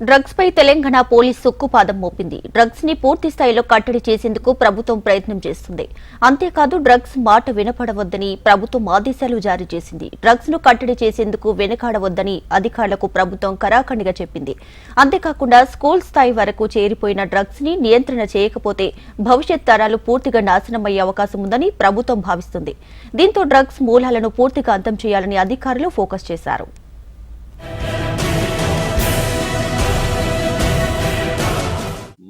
Drugs పై Telangana police సుక్కుపాదం మోపింది. డ్రగ్స్ని పూర్తి స్థాయిలో కట్టడి చేసేందుకు ప్రభుత్వం ప్రయత్నం చేస్తుంది. అంతేకాదు డ్రగ్స్ మాట వినపడవద్దని ప్రభుత్వం ఆదేశాలు జారీ చేసింది. డ్రగ్స్ను కట్టడి చేసేందుకు వెనకాడవద్దని అధికారులకు ప్రభుత్వం కరాఖండిగా చెప్పింది. అంతేకాకుండా స్కూల్ స్థాయి వరకు చేరిపోయిన డ్రగ్స్ని నియంత్రణ చేయకపోతే భవిష్యత్ తరాలు పూర్తిగా నాశనమయ్యే అవకాశం ఉందని ప్రభుత్వం భావిస్తుంది. దీంతో డ్రగ్స్ మూలాలను పూర్తిగా అంతం చేయాలని అధికారులు ఫోకస్ చేశారు.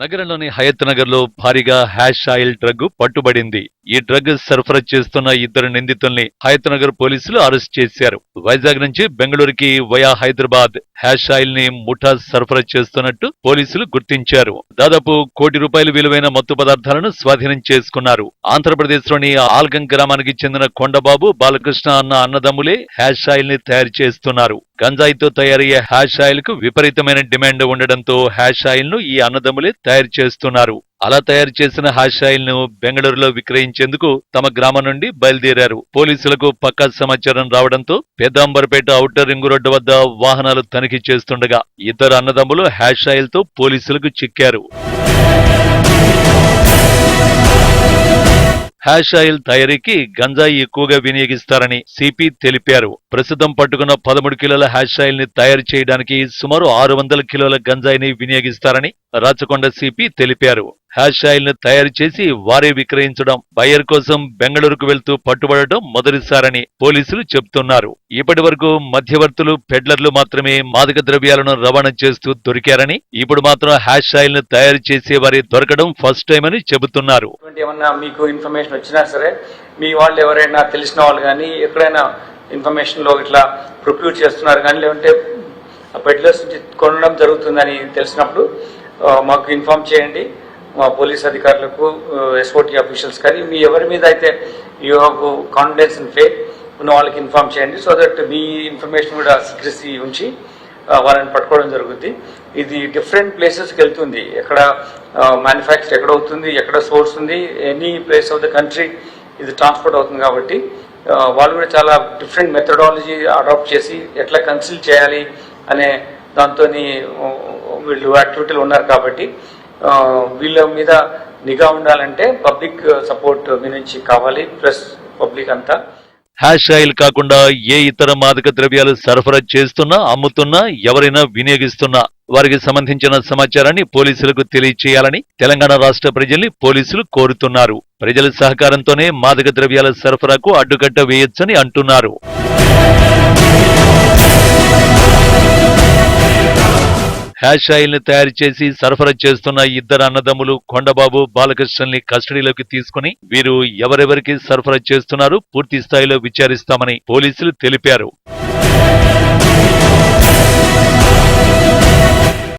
నగరంలోని హయత్ నగర్లో భారీగా హ్యాష్ ఆయిల్ డ్రగ్ పట్టుబడింది. ఈ డ్రగ్ సరఫరా చేస్తున్న ఇద్దరు నిందితుల్ని హయత్ నగర్ పోలీసులు అరెస్ట్ చేశారు. వైజాగ్ నుంచి బెంగళూరుకి వయా హైదరాబాద్. హ్యాష్ ఆయిల్ని ముఠా సరఫరా చేస్తున్నట్టు పోలీసులు గుర్తించారు. దాదాపు కోటి రూపాయల విలువైన మత్తు పదార్థాలను స్వాధీనం చేసుకున్నారు. ఆంధ్రప్రదేశ్లోని ఆల్గం గ్రామానికి చెందిన కొండబాబు బాలకృష్ణ అన్న అన్నదమ్ములే హ్యాష్ ఆయిల్ని తయారు చేస్తున్నారు. గంజాయితో తయారయ్యే హ్యాష్ ఆయిల్కు విపరీతమైన డిమాండ్ ఉండడంతో హ్యాష్ ఆయిల్ను ఈ అన్నదమ్ములే తయారు చేస్తున్నారు. అలా తయారు చేసిన హ్యాష్ ఆయిల్ను బెంగళూరులో విక్రయించేందుకు తమ గ్రామం నుండి బయలుదేరారు. పోలీసులకు పక్కా సమాచారం రావడంతో పెద్దాంబర్పేట ఔటర్ రింగు రోడ్డు వద్ద వాహనాలు తనిఖీ చేస్తుండగా ఇద్దరు అన్నదమ్ములు హ్యాష్ ఆయిల్తో పోలీసులకు చిక్కారు. హ్యాష్ ఆయిల్ తయారీకి గంజాయి ఎక్కువగా వినియోగిస్తారని సిపి తెలిపారు. ప్రస్తుతం పట్టుకున్న పదమూడు కిలోల హ్యాష్ ఆయిల్ని తయారు చేయడానికి సుమారు ఆరు వందల కిలోల గంజాయిని వినియోగిస్తారని రాచకొండ సిపి తెలిపారు. హ్యాష్ ఆయిల్ను తయారు చేసి వారే విక్రయించడం బయర్ కోసం బెంగళూరుకు వెళ్తూ పట్టుబడటం మొదటిసారని పోలీసులు చెబుతున్నారు. ఇప్పటి వరకు మధ్యవర్తులు పెడ్లర్లు మాత్రమే మాదక ద్రవ్యాలను రవాణా చేస్తూ దొరికారని ఇప్పుడు మాత్రం హ్యాష్ ఆయిల్ను తయారు చేసే వారి దొరకడం ఫస్ట్ టైం అని చెబుతున్నారు. ఏమన్నా మీకు ఇన్ఫర్మేషన్ వచ్చినా సరే మీ వాళ్ళు ఎవరైనా తెలిసిన వాళ్ళు కానీ ఎక్కడైనా ఇన్ఫర్మేషన్లో ఇట్లా ప్రొక్యూర్ చేస్తున్నారు కానీ లేదంటే పెడ్లర్స్ నుంచి కొనడం జరుగుతుందని తెలిసినప్పుడు మాకు ఇన్ఫామ్ చేయండి. మా పోలీస్ అధికారులకు ఎస్ఓటీ ఆఫీషియల్స్ కానీ మీ ఎవరి మీద అయితే you have confidence in fake ఉన్న వాళ్ళకి ఇన్ఫామ్ చేయండి. సో దట్ మీ ఇన్ఫర్మేషన్ కూడా సీక్రెసీ ఉంచి వాళ్ళని పట్టుకోవడం జరుగుతుంది ఇది డిఫరెంట్ ప్లేసెస్కి వెళ్తుంది. ఎక్కడ మ్యానుఫ్యాక్చర్ ఎక్కడ అవుతుంది ఎక్కడ సోర్స్ ఉంది any place of the country ఇది ట్రాన్స్పోర్ట్ అవుతుంది కాబట్టి వాళ్ళు కూడా చాలా డిఫరెంట్ మెథడాలజీ అడాప్ట్ చేసి ఎట్లా కన్సిల్ చేయాలి అనే దాంతో వీళ్ళు యాక్టివిటీలు ఉన్నారు కాబట్టి వీళ్ళ మీద నిఘా ఉండాలంటే పబ్లిక్ సపోర్ట్ మీ నుంచి కావాలి ప్లస్ పబ్లిక్ అంతా. హ్యాష్ ఆయిల్ కాకుండా ఏ ఇతర మాదక ద్రవ్యాలు సరఫరా చేస్తున్నా అమ్ముతున్నా ఎవరైనా వినియోగిస్తున్నా వారికి సంబంధించిన సమాచారాన్ని పోలీసులకు తెలియచేయాలని తెలంగాణ రాష్ట్ర ప్రజల్ని పోలీసులు కోరుతున్నారు. ప్రజల సహకారంతోనే మాదక ద్రవ్యాల సరఫరాకు అడ్డుకట్ట వేయొచ్చని అంటున్నారు. హ్యాష్ ఆయిల్ని తయారు చేసి సరఫరా చేస్తున్న ఇద్దరు అన్నదమ్ములు కొండబాబు బాలకృష్ణల్ని కస్టడీలోకి తీసుకుని వీరు ఎవరెవరికి సరఫరా చేస్తున్నారు పూర్తి స్థాయిలో విచారిస్తామని పోలీసులు తెలిపారు.